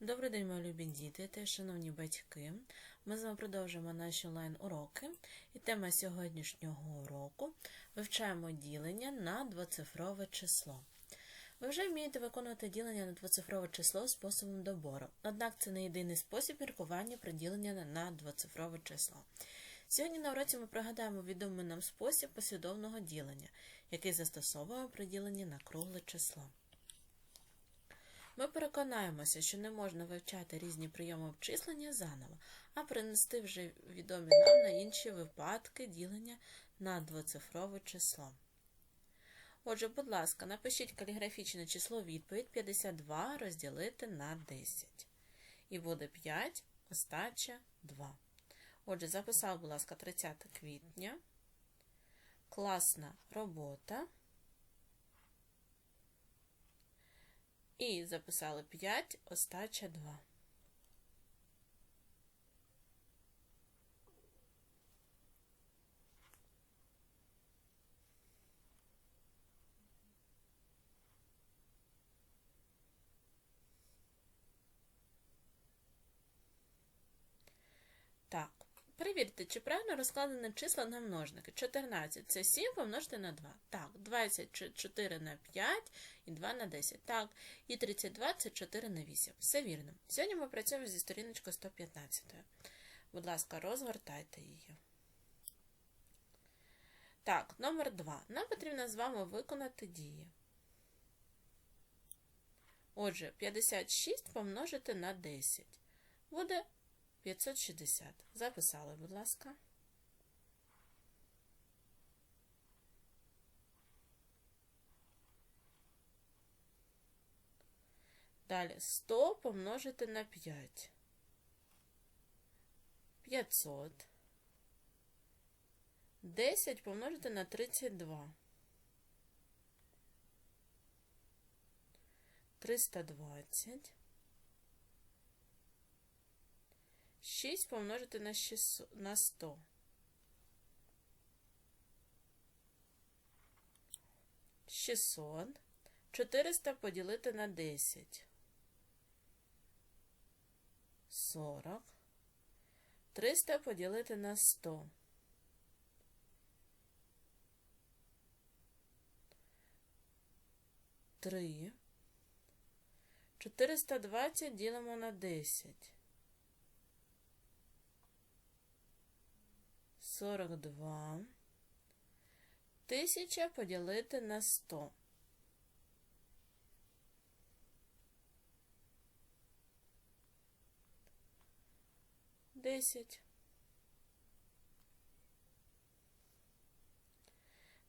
Добрий день, мої любі діти та шановні батьки. Ми з вами продовжуємо наші онлайн-уроки. І тема сьогоднішнього уроку вивчаємо ділення на двоцифрове число. Ви вже вмієте виконувати ділення на двоцифрове число способом добору, однак це не єдиний спосіб міркування при діленні на двоцифрове число. Сьогодні на уроці ми пригадаємо відомий нам спосіб послідовного ділення, який застосовуємо при діленні на кругле число. Ми переконаємося, що не можна вивчати різні прийоми обчислення заново, а принести вже відомі нам на інші випадки ділення на двоцифрове число. Отже, будь ласка, напишіть каліграфічне число відповідь 52 розділити на 10. І буде 5, остача 2. Отже, записав, будь ласка, 30 квітня. Класна робота. І записали 5, остача 2. Так, перевірте, чи правильно розкладені числа на множники. 14 це 7 помножити на 2. Так, 24 на 5 і 2 на 10. Так, і 32 це 4 на 8. Все вірно. Сьогодні ми працюємо зі сторіночкою 115. Будь ласка, розгортайте її. Так, номер 2. Нам потрібно з вами виконати дії. Отже, 56 помножити на 10. Буде 560. Записали, будь ласка. Далі 100 помножити на 5. 500. 10 помножити на 32. 320. 6 помножити на 600, на 100. Шістсот. 400 поділити на 10. 40. 300 поділити на 100. 3. 420 ділимо на 10. 42. Тисяча поділити на 100. Десять.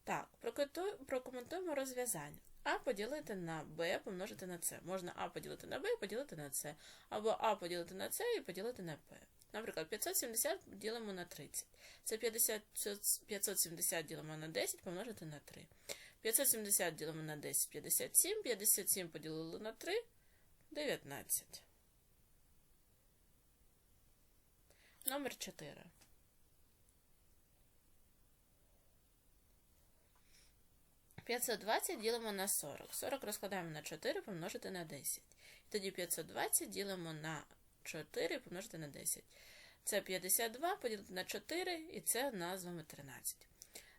Так, прокоментуємо розв'язання. А поділити на Б помножити на С. Можна А поділити на Б і поділити на С. Або А поділити на С і поділити на П. Наприклад, 570 ділимо на 30. Це 50, 570 ділимо на 10 помножити на 3. 570 ділимо на 10 57. 57 поділили на 3 19. Номер 4. П'ятсот двадцять ділимо на 40. 40 розкладаємо на 4 помножити на 10. Тоді 520 ділимо на 4 помножити на 10. Це 52 поділити на 4, і це назвами 13.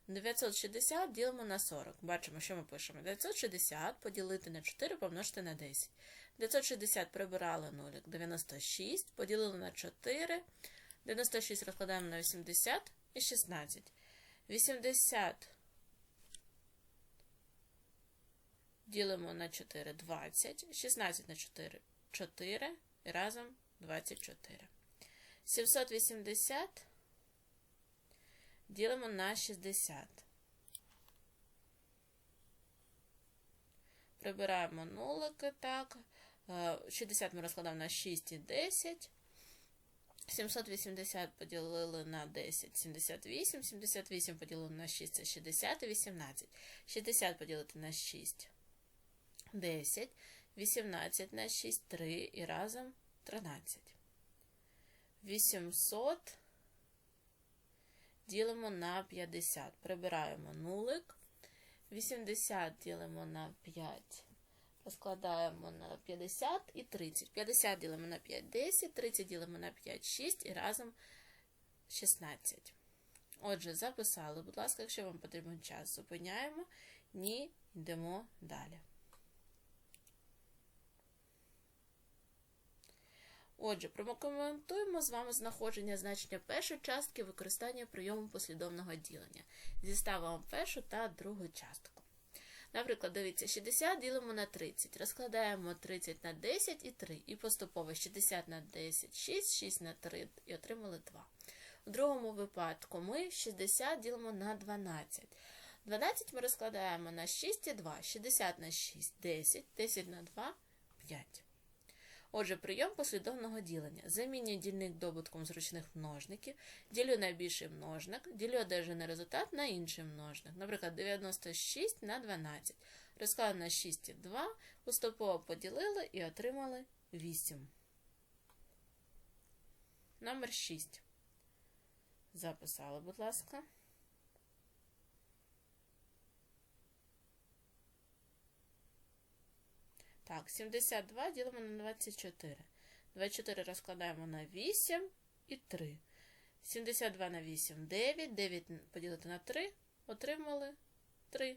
960 ділимо на 40. Бачимо, що ми пишемо. 960 поділити на 4 помножити на 10. 960 прибирали 0, 96, поділили на 4. 96 розкладаємо на 80 і 16. 80 ділимо на 4 20. 16 на 4 4 і разом 24. 780 ділимо на 60. Прибираємо нулики, так. 60 ми розкладаємо на 6 і 10. 780 поділили на 10, 78. 78 поділили на 6 це 60 і 18. 60 поділити на 6 10. 18 на 6 3 і разом 13. 800 ділимо на 50. Прибираємо нулик. 80 ділимо на 5. Розкладаємо на 50 і 30. 50 ділимо на 5, 10, 30 ділимо на 5, 6 і разом 16. Отже, записали. Будь ласка, якщо вам потрібен час, зупиняємо. Ні, йдемо далі. Отже, прокоментуємо з вами знаходження значення першої частки використання прийому послідовного ділення. Зіставимо першу та другу частку. Наприклад, дивіться, 60 ділимо на 30. Розкладаємо 30 на 10 і 3. І поступово 60 на 10, 6, 6 на 3 і отримали 2. У другому випадку ми 60 ділимо на 12. 12 ми розкладаємо на 6 і 2. 60 на 6 10, 10 на 2 5. Отже, прийом послідовного ділення. Замінюю дільник добутком зручних множників, ділю на більший множник, ділю одержаний результат на інший множник. Наприклад, 96 на 12. Розклали на 6 і 2, поступово поділили і отримали 8. Номер 6. Записали, будь ласка. Так, 72 ділимо на 24. 24 розкладаємо на 8 і 3. 72 на 8 9. 9 поділити на 3. Отримали 3.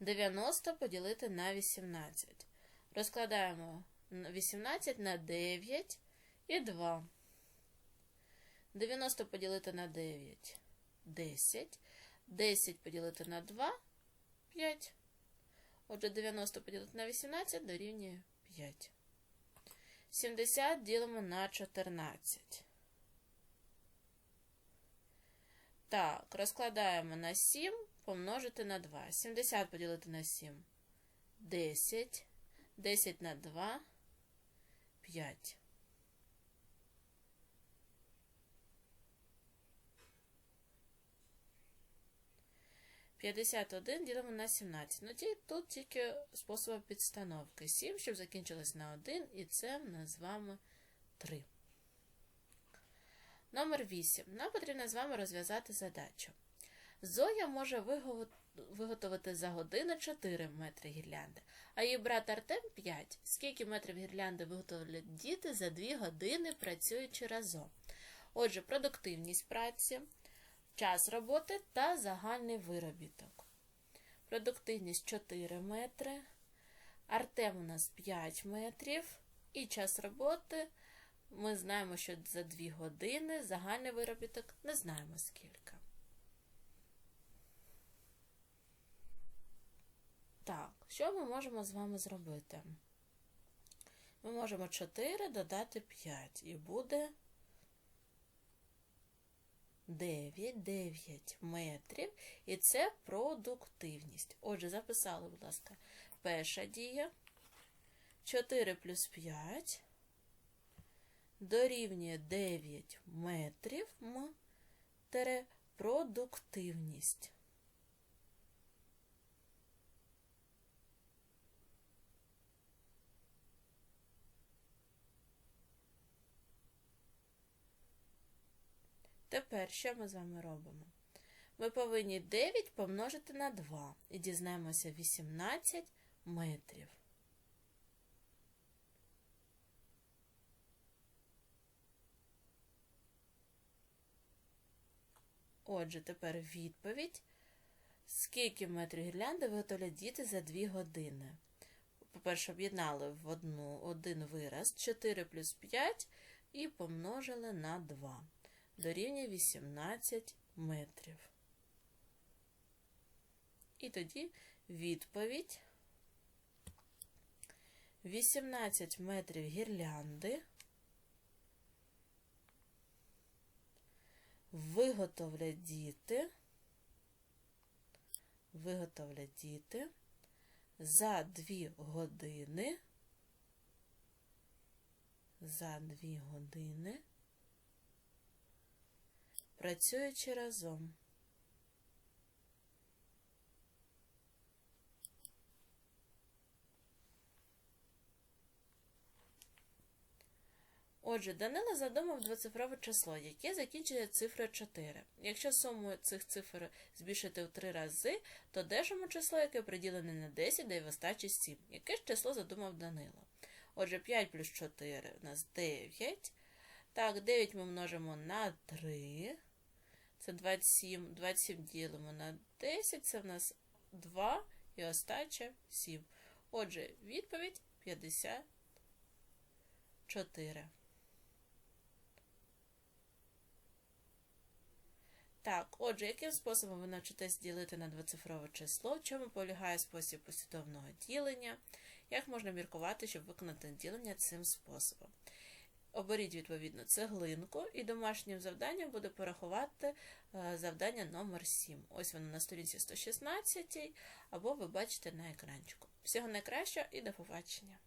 90 поділити на 18. Розкладаємо 18 на 9 і 2. 90 поділити на 9 10. 10 поділити на 2 5. Отже, 90 поділити на 18 дорівнює 5. 70 ділимо на 14. Так, розкладаємо на 7 помножити на 2. 70 поділити на 7 10. 10 на 2 5. 51 ділимо на 17. Ну, тут тільки способи підстановки. 7, щоб закінчилось на 1, і це в нас з вами 3. Номер 8. Нам потрібно з вами розв'язати задачу. Зоя може виготовити за годину 4 метри гірлянди, а її брат Артем 5. Скільки метрів гірлянди виготовлять діти за 2 години працюючи разом? Отже, продуктивність праці час роботи та загальний виробіток. Продуктивність 4 метри. Артем у нас 5 метрів. І час роботи ми знаємо, що за 2 години загальний виробіток не знаємо скільки. Так, що ми можемо з вами зробити? Ми можемо 4 додати 5 і буде 9, 9 метрів, і це продуктивність. Отже, записали, будь ласка, перша дія. 4 плюс 5 дорівнює 9 метрів м продуктивність. Тепер що ми з вами робимо? Ми повинні 9 помножити на 2 і дізнаємося 18 метрів. Отже, тепер відповідь. Скільки метрів гірлянди виготовлять діти за 2 години? По-перше, об'єднали в одну, один вираз 4 плюс 5 і помножили на 2 дорівнює 18 метрів. І тоді відповідь. 18 метрів гірлянди. Виготовлять діти, виготовлять діти. За 2 години, за 2 години працюючи разом. Отже, Данила задумав двоцифрове число, яке закінчує цифрою 4. Якщо суму цих цифр збільшити в 3 рази, то держимо число, яке приділене на 10, дає в остачі 7. Яке ж число задумав Данило? Отже, 5 плюс 4 у нас 9. Так, 9 ми множимо на 3. Це 27. 27 ділимо на 10, це в нас 2 і остача 7. Отже, відповідь 54. Так, отже, яким способом ви навчитесь ділити на двоцифрове число? В чому полягає спосіб послідовного ділення? Як можна міркувати, щоб виконати ділення цим способом? Оберіть відповідно цеглинку, і домашнім завданням буде порахувати е, завдання номер 7. Ось воно на сторінці 116, або ви бачите на екранчику. Всього найкращого і до побачення!